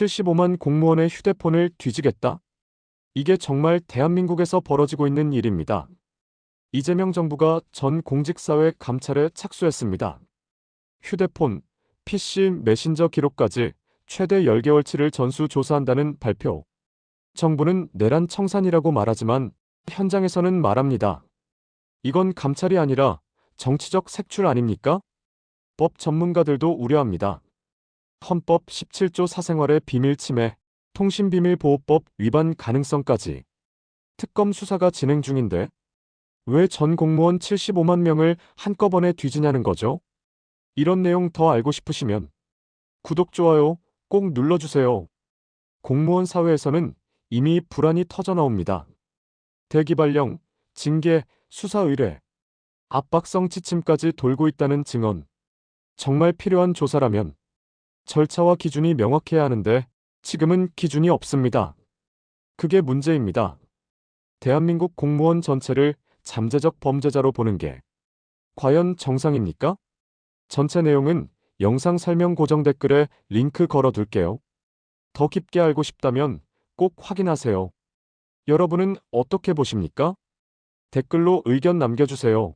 75만 공무원의 휴대폰을 뒤지겠다? 이게 정말 대한민국에서 벌어지고 있는 일입니다. 이재명 정부가 전 공직사회 감찰에 착수했습니다. 휴대폰, PC, 메신저 기록까지 최대 10개월치를 전수 조사한다는 발표. 정부는 내란 청산이라고 말하지만 현장에서는 말합니다. 이건 감찰이 아니라 정치적 색출 아닙니까? 법 전문가들도 우려합니다. 헌법 17조 사생활의 비밀 침해, 통신비밀보호법 위반 가능성까지 특검 수사가 진행 중인데 왜 전 공무원 75만 명을 한꺼번에 뒤지냐는 거죠? 이런 내용 더 알고 싶으시면 구독, 좋아요 꼭 눌러주세요. 공무원 사회에서는 이미 불안이 터져 나옵니다. 대기발령, 징계, 수사 의뢰, 압박성 지침까지 돌고 있다는 증언. 정말 필요한 조사라면 절차와 기준이 명확해야 하는데 지금은 기준이 없습니다. 그게 문제입니다. 대한민국 공무원 전체를 잠재적 범죄자로 보는 게 과연 정상입니까? 전체 내용은 영상 설명 고정 댓글에 링크 걸어 둘게요. 더 깊게 알고 싶다면 꼭 확인하세요. 여러분은 어떻게 보십니까? 댓글로 의견 남겨주세요.